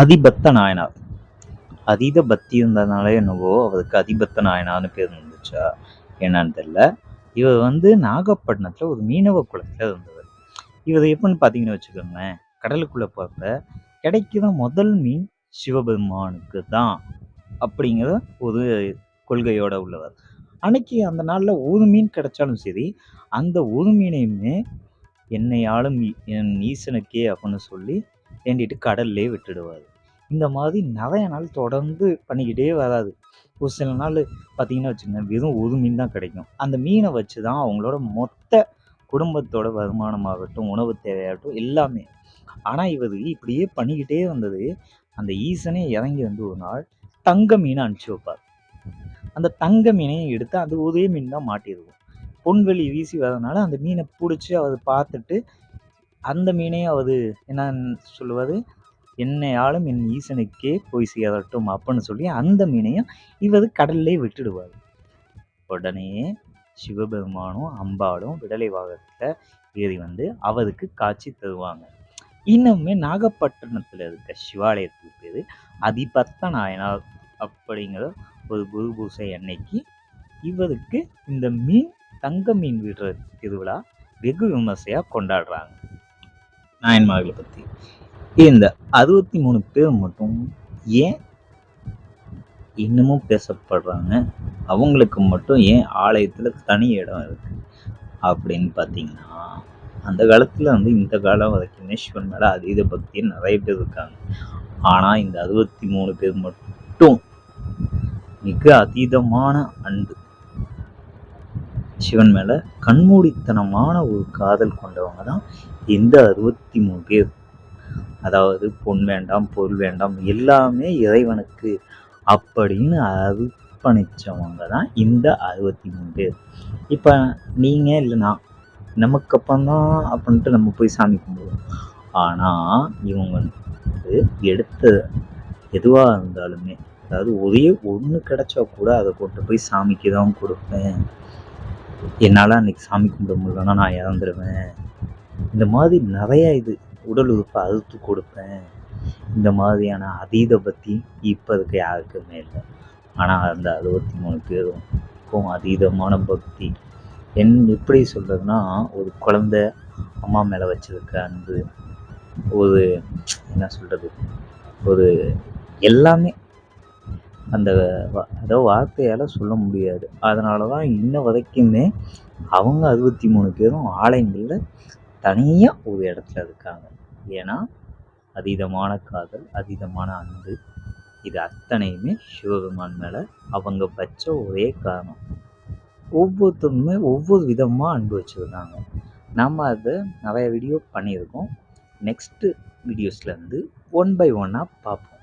அதிபத்த நாயனார். அதீத பக்தி இருந்ததுனால என்னவோ அவருக்கு அதிபத்த நாயனார்னு பேர் இருந்துச்சா என்னன்னு தெரில இவர் வந்து நாகப்பட்டினத்தில் ஒரு மீனவ குளத்தில் இருந்தவர். இவர் எப்படின்னு பார்த்தீங்கன்னு வச்சுக்கோங்களேன் கடலுக்குள்ளே போகிறப்ப கிடைக்கிற முதல் மீன் சிவபெருமானுக்கு தான் அப்படிங்கிற ஒரு கொள்கையோட உள்ளவர். அன்னைக்கு அந்த நாளில் ஒரு மீன் கிடைச்சாலும் சரி அந்த ஒரு மீனையுமே என்னையாலும் என் ஈசனுக்கே அப்படின்னு சொல்லி வேண்டிட்டு கடல்லே விட்டுடுவார். இந்த மாதிரி நிறைய நாள் தொடர்ந்து பண்ணிக்கிட்டே வராது. ஒரு சில நாள் பார்த்தீங்கன்னா வச்சுக்கோங்க வெறும் ஒரு மீன் தான் கிடைக்கும். அந்த மீனை வச்சு தான் அவங்களோட மொத்த குடும்பத்தோட வருமானமாகட்டும் உணவு தேவையாகட்டும் எல்லாமே. ஆனால் இவர் இப்படியே பண்ணிக்கிட்டே வந்தது அந்த ஈசனே இறங்கி வந்து ஒரு நாள் தங்க மீனை அனுப்பிச்சி வைப்பார். அந்த தங்க மீனையும் எடுத்து அது ஒரே மீன் தான் மாட்டிடுவோம் பொன்வெளி வீசி வரதுனால அந்த மீனை பிடிச்சி அவர் பார்த்துட்டு அந்த மீனையும் அவர் என்ன சொல்லுவார் என்னையாலும் என் ஈசனுக்கே போய் சேரட்டும் அப்படின்னு சொல்லி அந்த மீனையும் இவர் கடல்லே விட்டுடுவார். உடனே சிவபெருமானும் அம்பாளும் விடலை வாகத்தில் ஏறி வந்து அவருக்கு காட்சி தருவாங்க. இன்னுமே நாகப்பட்டினத்தில் இருக்க சிவாலயத்துக்கு பேர் அதிபத்த நாயனார் அப்படிங்கிற ஒரு குரு பூசை அன்னைக்கு இவருக்கு இந்த மீன் தங்க மீன் விடுற திருவிழா வெகு விமர்சையாக கொண்டாடுறாங்க. நாயன்மார்களை பற்றி இந்த அறுபத்தி மூணு பேர் மட்டும் ஏன் இன்னமும் பேசப்படுறாங்க? அவங்களுக்கு மட்டும் ஏன் ஆலயத்தில் தனி இடம் இருக்குது அப்படின்னு பார்த்தீங்கன்னா அந்த காலத்தில் வந்து இந்த காலம் வரைக்கும் சிவன் மேலே அதீத பக்தி நிறைய பேர் இருக்காங்க. ஆனால் இந்த அறுபத்தி மூணு பேர் மட்டும் மிக அதீதமான அன்பு சிவன் மேலே கண்மூடித்தனமான ஒரு காதல் கொண்டவங்க தான் இந்த அறுபத்தி மூணு பேர். அதாவது பொன் வேண்டாம் பொருள் வேண்டாம் எல்லாமே இறைவனுக்கு அப்படின்னு அர்ப்பணித்தவங்க தான் இந்த அறுபத்தி மூணு பேர். இப்போ நீங்கள் இல்லை நான் நமக்கு அப்புறம்தான் அப்படின்ட்டு நம்ம போய் சாமி கும்பிடுவோம். ஆனால் இவங்க வந்து எடுத்த எதுவாக இருந்தாலுமே அதாவது ஒரே ஒன்று கிடைச்சா கூட அதை கொண்டு போய் சாமிக்கு தான் கொடுப்பேன். என்னால் அன்றைக்கி சாமி கும்பிட முடியலன்னா நான் இறந்துடுவேன் இந்த மாதிரி நிறையா இது உடல் உறுப்பை அறுத்து கொடுப்பேன். இந்த மாதிரியான அதீத பக்தி இப்போ இருக்க யாருக்குமே இல்லை. ஆனால் அந்த அறுபத்தி மூணு பேருக்கும் அதீதமான பக்தி. என் எப்படி சொல்கிறதுனா ஒரு குழந்த அம்மா மேலே வச்சிருக்க அன்பு ஒரு என்ன சொல்கிறது ஒரு எல்லாமே அந்த அதை வார்த்தையால் சொல்ல முடியாது. அதனால தான் இன்ன வரைக்குமே அவங்க அறுபத்தி மூணு பேரும் ஆலயங்களில் தனியாக ஒரு இடத்துல இருக்காங்க. ஏன்னா அதீதமான காதல் அதீதமான அன்பு இது அத்தனையுமே சிவபெருமான் மேலே அவங்க வச்ச ஒரே காரணம். ஒவ்வொருத்தருமே ஒவ்வொரு விதமாக அன்பு வச்சுருக்காங்க நம்ம அதை நிறைய வீடியோ பண்ணியிருக்கோம். நெக்ஸ்ட்டு வீடியோஸ்லேருந்து ஒன் பை ஒன்னாக பார்ப்போம்.